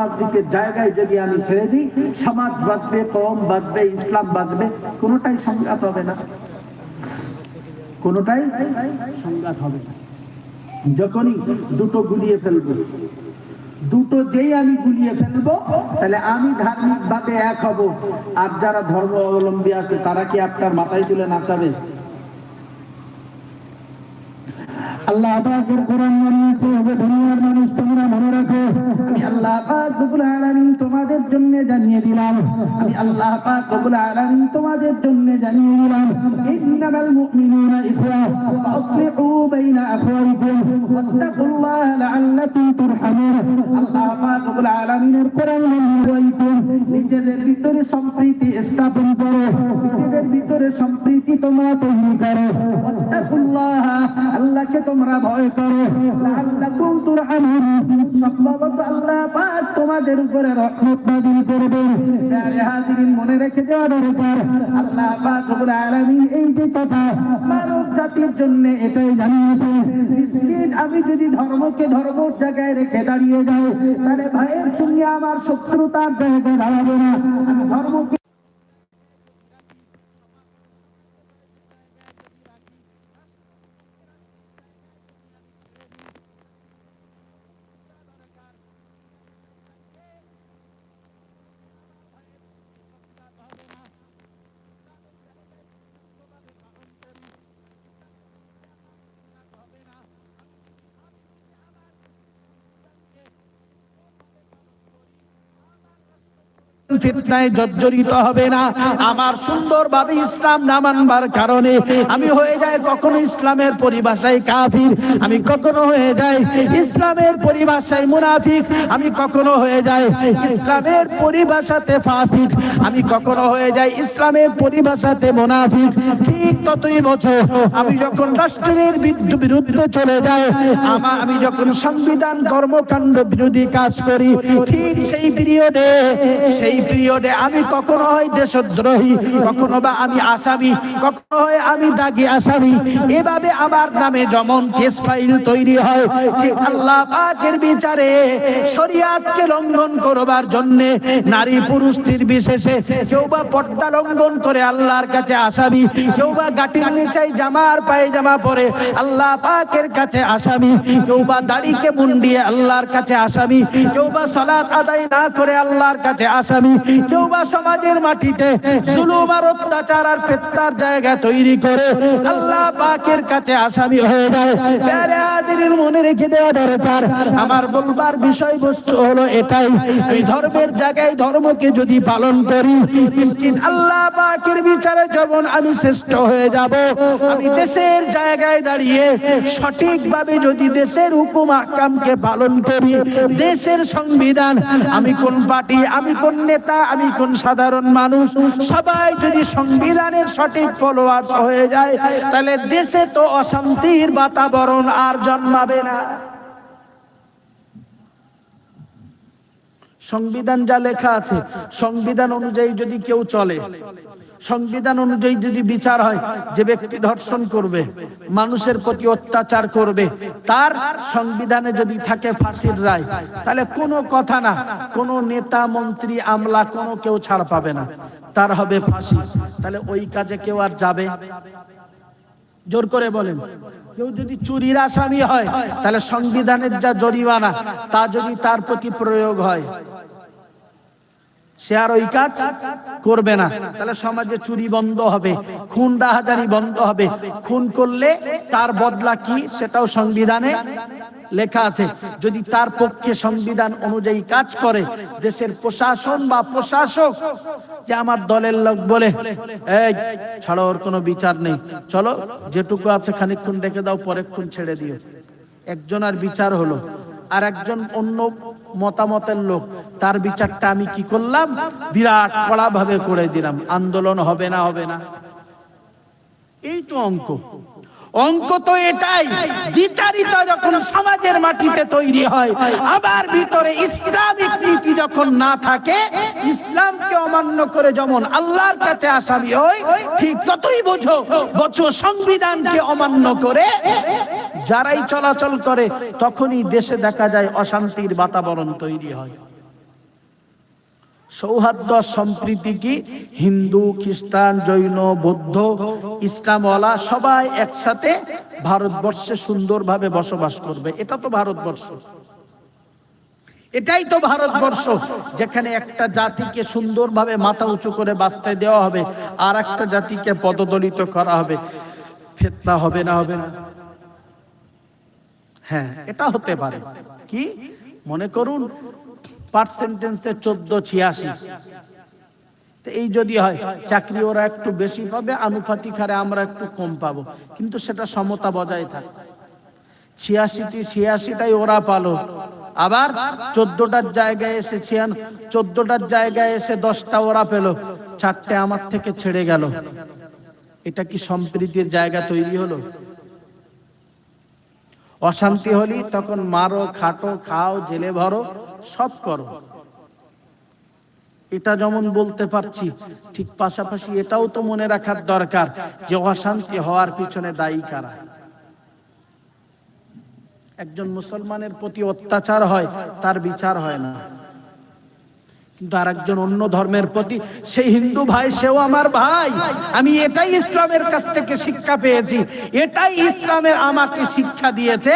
সমাজনীতির জায়গায় যদি আমি ছেড়ে দিই, সমাজ বাঁচবে কম বাঁচবে ইসলাম বাঁচবে কোনোটাই সংঘাত হবে না। কোনোটাই সংঘাত হবে না। যখনই দুটো গুলিয়ে ফেলব, দুটো যেই আমি গুলিয়ে ফেলব, তাহলে আমি ধার্মিক ভাবে এক হব। আর যারা ধর্ম অবলম্বী আছে, তারা কি আপনার মাথায় তুলে নাচাবে? আল্লাহ পাকের কোরআন জানিয়েছে যে দুনিয়ার মানুষ, তোমরা মনে রাখো, আমি আল্লাহ পাক রব্বুল আলামিন তোমাদের জন্য জানিয়ে দিলাম, আমি আল্লাহ পাক রব্বুল আলামিন তোমাদের জন্য জানিয়ে দিলাম, ইন্নামাল মুমিনুনা ইখওয়া, ফাসলিহু বাইনা আখওয়াইকুম, ওয়াত্তাকুল্লাহ লাআল্লাকুম তুরহামুন, আল্লাহ পাক রব্বুল আলামিনের কোরআন জানিয়েছেন নিজেদের ভিতরে সম্প্রীতি স্থাপন করো, নিজেদের ভিতরে সম্প্রীতি তোমরা তৈরি করো, ওয়াত্তাকুল্লাহ আল্লাহকে তোমরা ভয় করো। লাআল্লাকুম তুরহামুন। সম্ভবত আল্লাহ পাক তোমাদের উপরে রহমত নাযিল করবেন। প্যারে হাজিরিন মনে রেখে দেওয়া দরকার আল্লাহ পাক রব্বুল আলামিন এই যে কথা মানব জাতির জন্য এটাই জানিয়েছে নিশ্চিত আমি যদি ধর্মকে ধর্মের জায়গায় রেখে দাঁড়িয়ে যাই তাহলে ভাইয়ের সঙ্গে আমার শত্রুতার জায়গায় দাঁড়াবো না। ধর্মকে ফিতনায় জর্জরিত হবে না। আমার সুন্দরভাবে ইসলাম না মানবার কারণে আমি হয়ে যাই কখনো ইসলামের পরিভাষায় কাফির। আমি কখনো হয়ে যাই ইসলামের পরিভাষায় মুনাফিক। আমি কখনো হয়ে যাই ইসলামের পরিভাষাতে ফাসিক। আমি কখনো হয়ে যাই ইসলামের পরিভাষাতে মুনাফিক। ঠিক ততই বছর আমি যখন রাষ্ট্রের বিরুদ্ধে চলে যাই, আমা আমি যখন সংবিধান কর্মকাণ্ড বিরোধী কাজ করি, ঠিক সেই পিরিয়ডে সেই পিরিয়ডে আমি কখনো হয় দেশদ্রোহী, কখনো বা আমি আসামি, কখনো হয় আমি দাগি আসামি। এভাবে আমার নামে যেমন কেস ফাইল তৈরি হয়, ঠিক আল্লাহ পাকের বিচারে শরিয়াতকে লঙ্ঘন করবার জন্য নারী পুরুষ নির্বিশেষে কেউ বা পর্দা লঙ্ঘন করে আল্লাহর কাছে আসামি কেউ বা গাটির নিচাই জামার পায়ে জামা পরে আল্লাহ পাকের কাছে আসামি কেউ বা দাড়িকে মুন্ডিয়ে আল্লাহর কাছে আসামি কেউ বা সালাত আদায় না করে আল্লাহর কাছে আসামি কেউ বা সমাজের মাটিতে জুলুম আর অত্যাচার আর পেত্তার জায়গা তৈরি করে আল্লাহ পাকের কাছে আসামি হয়ে যায়। প্যারে হাজিরির মনে রেখে দেওয়া দরকার। আমার বলবার বিষয়বস্তু হলো এটাই। আমি ধর্মের জায়গায় ধর্মকে যদি পালন করি, নিশ্চিত আল্লাহ পাকের বিচারে যখন আমি শ্রেষ্ঠ হয়ে যাব। আমি দেশের জায়গায় দাঁড়িয়ে সঠিকভাবে যদি দেশের হুকুম আকামকে পালন করি, দেশের সংবিধান, আমি কোন পার্টি, আমি কোন নেতা আমি কোন সাধারণ মানুষ? সবাই যদি সংবিধানের সঠিক ফলোয়ার হয়ে যায়, তাহলে দেশে তো অশান্তির বাতাবরণ আর জন্মাবে না। সংবিধান যা লেখা আছে, সংবিধান অনুযায়ী যদি কেউ চলে সংবিধান অনুযায়ী যদি বিচার হয়, যে ব্যক্তি ধর্ষণ করবে, মানুষের প্রতি অত্যাচার করবে, তার সংবিধানে যদি থাকে ফাঁসির রায়, তাহলে কোনো কথা না, কোনো নেতা, মন্ত্রী, আমলা, কোনো কেউ ছাড় পাবে না। তার হবে ফাঁসি। তাহলে ওই কাজে কেউ আর যাবে? জোর করে বলেন। কেউ যদি চুরির আসামি হয়, তাহলে সংবিধানের যা জরিমানা, তা যদি তার প্রতি প্রয়োগ হয় সে আর ওই কাজ করবে না। তাহলে সমাজে চুরি বন্ধ হবে, খুন রাহাজারি বন্ধ হবে। খুন করলে তার বদলা কি সেটাও সংবিধানে লেখা আছে। যদি তার পক্ষে সংবিধান অনুযায়ী কাজ করে, দেশের প্রশাসন বা প্রশাসক যে আমার দলের লোক বলে, এই, ছাড়ো, ওর কোনো বিচার নেই। চলো, যেটুকু আছে খানিকক্ষণ ডেকে দাও পরেক্ষণ ছেড়ে দিও। একজন আর বিচার হলো। আর একজন অন্য মতামতের লোক, তার বিচারটা আমি কি করলাম? বিরাট কড়া ভাবে করে দিলাম। আন্দোলন হবে না হবে না। এই তো অঙ্ক। অঙ্ক তো এটাই, বিচারিত যখন সমাজের মাটিতে তৈরি হয়, আবার ভিতরে ইসলামিক নীতি যখন না থাকে, ইসলামকে অমান্য করে যেমন আল্লাহর কাছে আসামি হয়, ঠিক ততই বোঝো, বছর সংবিধানকে অমান্য করে যারাই চলাচল করে, তখনই দেশে দেখা যায় অশান্তির বাতাবরণ তৈরি হয়। সৌহার্দ্য সম্প্রীতি কি? হিন্দু, খ্রিস্টান, জৈন, বৌদ্ধ, ইসলামওয়ালা সবাই একসাথে ভারতবর্ষে সুন্দরভাবে বসবাস করবে। এটা তো ভারতবর্ষ। এটাই তো ভারতবর্ষ, যেখানে একটা জাতিকে সুন্দরভাবে মাথা উঁচু করে বাঁচতে দেওয়া হবে আর একটা জাতিকে পদদলিত করা হবে। ফেতনা হবে না হবে না। হ্যাঁ এটা হতে পারে। কি? মনে করুন চোদ্দ ছিয়াশি। এই যদি হয়, চাকরি ওরা একটু বেশি পাবে, আনুপাতিক হারে আমরা একটু কম পাবো। কিন্তু সেটা সমতা বজায় থাকে। ছিয়াশিটি ছিয়াশিটাই ওরা পালো। আবার চোদ্দটার জায়গায় এসে ছিয়ান চোদ্দটার জায়গায় এসে দশটা ওরা পেল। চারটে আমার থেকে ছেড়ে গেল। এটা কি সম্প্রীতির জায়গা তৈরি হলো? অশান্তি হলি তখন মারো, খাটো, খাও, জেলে ভরো, সব করো। এটা যেমন বলতে পারছি, ঠিক পাশাপাশি এটাও তো মনে রাখার দরকার যে অশান্তি হওয়ার পিছনে দায়ী কারা। একজন মুসলমানের প্রতি অত্যাচার হয়, তার বিচার হয় না। অন্য ধর্মের প্রতি, সেই হিন্দু ভাই, সেও আমার ভাই। আমি এটাই ইসলামের কাছ থেকে শিক্ষা পেয়েছি। এটাই ইসলামের আমাকে শিক্ষা দিয়েছে,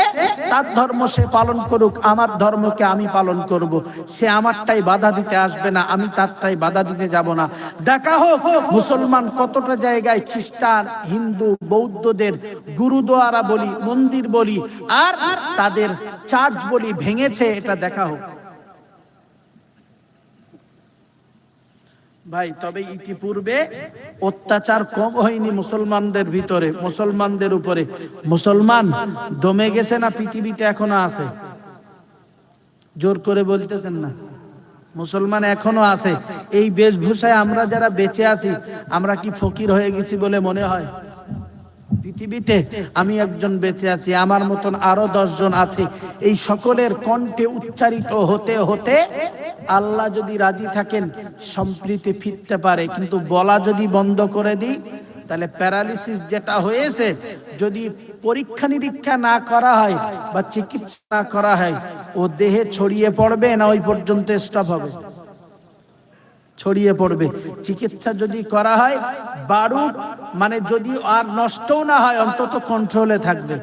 তার ধর্ম সে পালন করুক, আমার ধর্মকে আমি পালন করব। সে আমারটাই বাধা দিতে আসবে না, আমি তারটাই বাধা দিতে যাব না। দেখা হোক, মুসলমান কতটা জায়গায় খ্রিস্টান, হিন্দু, বৌদ্ধদের গুরুদুয়ারা বলি, মন্দির বলি, আর তাদের চার্চ বলি ভেঙেছে, এটা দেখা হোক। ভাই, তবে ইতিপূর্বে অত্যাচার কম হয়নি মুসলমানদের ভিতরে, মুসলমানদের উপরে। মুসলমান দমে গেছে না, পৃথিবীতে এখনও আছে? জোর করে বলতেছেন না। মুসলমান এখনও আছে। এই বেশভূষায় আমরা যারা বেঁচে আছি, আমরা কি ফকির হয়ে গেছি বলে মনে হয়? পৃথিবীতে আমি একজন বেঁচে আছি, আমার মতন আরও জন আছে। এই সকলের কণ্ঠে উচ্চারিত হতে হতে আল্লাহ যদি রাজি থাকেন, সম্প্রীতি ফিরতে পারে। কিন্তু বলা যদি বন্ধ করে দিই, তাহলে প্যারালিসিস যেটা হয়েছে, যদি পরীক্ষা নিরীক্ষা না করা হয় বা চিকিৎসা না করা হয়, ও দেহে ছড়িয়ে পড়বে না, ওই পর্যন্ত স্টপ হবে। ছড়িয়ে পড়বে। চিকিৎসা যদি করা হয়, বারুদ মানে যদি আর নষ্টও না হয়, অন্তত কন্ট্রোলে থাকবে।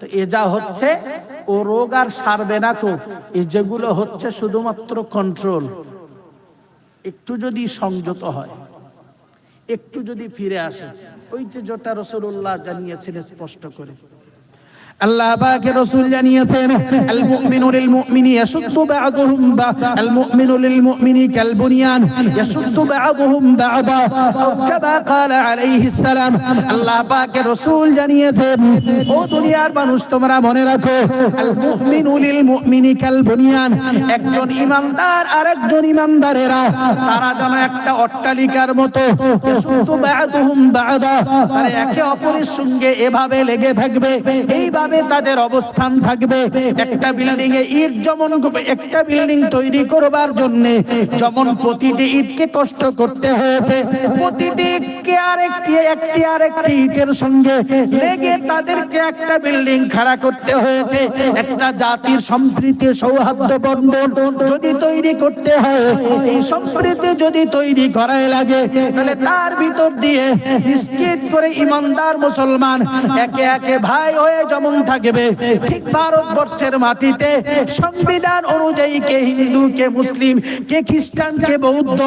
তো এ যা হচ্ছে, ও রোগ আর সারবে না তো। এ যেগুলো হচ্ছে শুধুমাত্র কন্ট্রোল একটু যদি সংযত হয়, একটু যদি ফিরে আসে, ওই যে যেটা রসুল্লাহ জানিয়েছেন স্পষ্ট করে। আল্লাহ পাকে জানিয়েছেন আল মুমিনু লিল একজন ইমানদার আর একজন ইমানদারেরা, তারা যেন একটা অট্টালিকার মতো একে অপরের সঙ্গে এভাবে লেগে থাকবে। এইভাবে তাদের অবস্থান থাকবে? একটা বিল্ডিং এ ইট যেমন একটা বিল্ডিং তৈরি করবার জন্য যেমন প্রতিটি ইটকে কষ্ট করতে হয়েছে, প্রতিটি ইটকে আরেকটি, একটি আরেকটি ইটের সঙ্গে লেগে তাদেরকে একটা বিল্ডিং খাড়া করতে হয়েছে। একটা জাতির সম্প্রীতি সৌহার্দ্য বন্ধন যদি তৈরি করতে হয়, এই সম্প্রীতি যদি তৈরি করাই লাগে, তাহলে তার ভিতর দিয়ে নিশ্চিত করে ইমানদার মুসলমান একে একে ভাই হয়ে যেমন থাকবে। ঠিক ভারতবর্ষের মাটিতে সংবিধান অনুযায়ী কে হিন্দু, কে মুসলিম, কে খ্রিস্টান, কে বৌদ্ধ,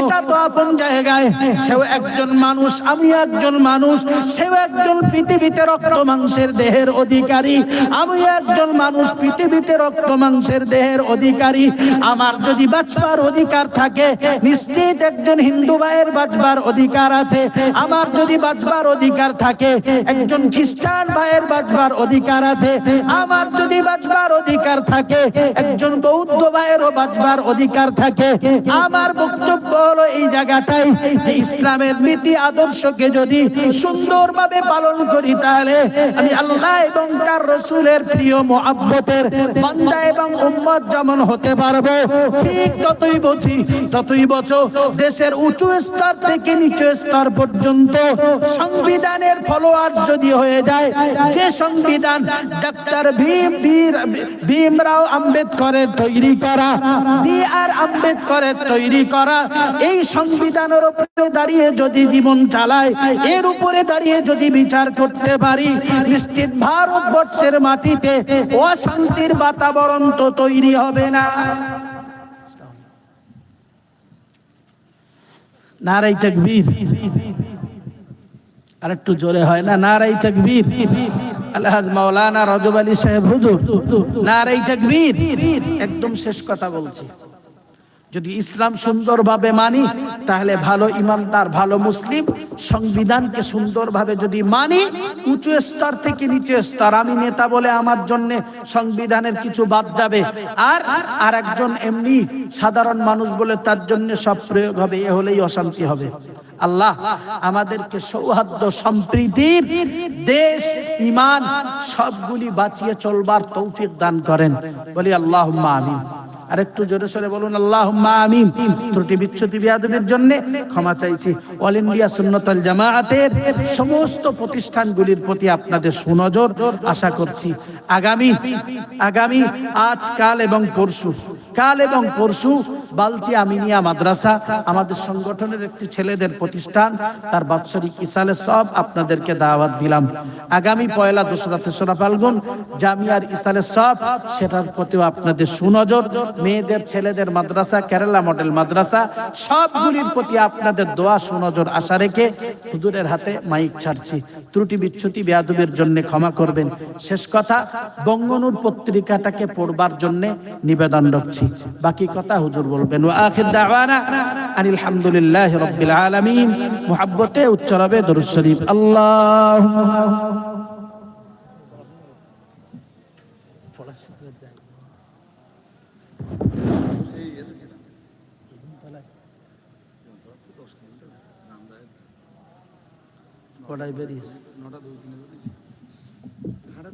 এটা তো আপন জায়গায়। সেও একজন মানুষ, আমি একজন মানুষ, সেও একজন পৃথিবীতে রক্ত মাংসের দেহের অধিকারী, আমি একজন মানুষ পৃথিবীতে রক্ত মাংসের দেহের অধিকারী। আমার যদি বাঁচবার অধিকার থাকে, নিশ্চিত একজন হিন্দু ভাইয়ের বাঁচবার অধিকার আছে। আমার যদি বাঁচবার অধিকার থাকে, একজন খ্রিস্টান ভাইয়ের বাঁচবার অধিকার আছে? আমার যদি বাঁচবার অধিকার থাকে, একজন বৌদ্ধ ভাইয়েরও বাঁচবার অধিকার থাকে। আমার বক্তব্য হলো এই জায়গাটাই যে ইসলামের নীতি আদর্শকে যদি সুন্দরভাবে পালন করি, তাহলে আমি আল্লাহ এবং তার রসুলের প্রিয় মোহাব্বতের বান্দা এবং উম্মত যেমন হতে পারব। ঠিক ততই বুঝি, ততই বছো দেশের উঁচু স্তর থেকে নিচু স্তর পর্যন্ত সংবিধানের ফলোয়ার যদি হয়ে যায়, যে সংবিধান সংবিধান, ডাক্তার ভীম ভীমরাও আম্বেদকরের তৈরি করা, বি আর আম্বেদকরের তৈরি করা। এই সংবিধানের উপরে দাঁড়িয়ে যদি জীবন চালায় এর উপরে দাঁড়িয়ে যদি বিচার করতে পারি, নিশ্চিত ভারতবর্ষের মাটিতে অশান্তির বাতাবরণ তো তৈরি হবে না। নারাই তকবীর। আর একটু জোরে হয় না নারাই তকবীর। আলহাজ মাওলানা রজব আলী সাহেব হুজুর নারাই তাকবীর একদম শেষ কথা বলছি। যদি ইসলাম সুন্দরভাবে মানি, তাহলে ভালো ইমানদার, ভালো মুসলিম সংবিধানকে সুন্দরভাবে যদি মানি, উঁচু স্তর থেকে নিচু স্তর, আমি নেতা বলে আমার জন্য সংবিধানের কিছু বাদ যাবে। আর আর একজন এমনি সাধারণ মানুষ বলে তার জন্য সব প্রয়োগ হবে, এ হলেই অশান্তি হবে। আল্লাহ আমাদেরকে সৌহার্দ্য, সম্প্রীতির দেশ, ইমান সবগুলি বাঁচিয়ে চলবার তৌফিক দান করেন। বলি আল্লাহ আমিন। আর একটু জোরে সরে বলুন আল্লাহ আমিন। ত্রুটি বিচ্ছুতি বিয়াদবের জন্য ক্ষমা চাইছি। অল ইন্ডিয়া সুন্নতল জামায়াতের সমস্ত প্রতিষ্ঠানগুলির প্রতি আপনাদের সুনজর আশা করছি। আগামী আগামী আজ, কাল এবং পরশু, কাল এবং পরশু বালতি আমিনিয়া মাদ্রাসা আমাদের সংগঠনের একটি ছেলেদের প্রতিষ্ঠান, তার বাৎসরিক ইসালে সব আপনাদেরকে দাওয়াত দিলাম। আগামী পয়লা দোসরা তেসরা ফাল্গুন জামিয়ার ইসালে সব, সেটার প্রতিও আপনাদের সুনজর মেয়েদের, ছেলেদের মাদ্রাসা, কেরালা মডেল মাদ্রাসা, সবগুলির প্রতি আপনাদের দোয়া সুনজর, আশা রেখে হুজুরের হাতে মাইক ছাড়ছি। ত্রুটি বিচ্ছুতি, বেয়াদবের জন্য ক্ষমা করবেন। শেষ কথা, বঙ্গনুর পত্রিকাটাকে পড়বার জন্য নিবেদন রাখছি বাকি কথা হুজুর বলবেন, ওয়া আখির দাওয়ানা আনিল হামদুলিল্লাহি রাব্বিল আলামিন। মুহাব্বতে দরুদ শরীফ। আল্লাহ কড়াই বেরিয়েছে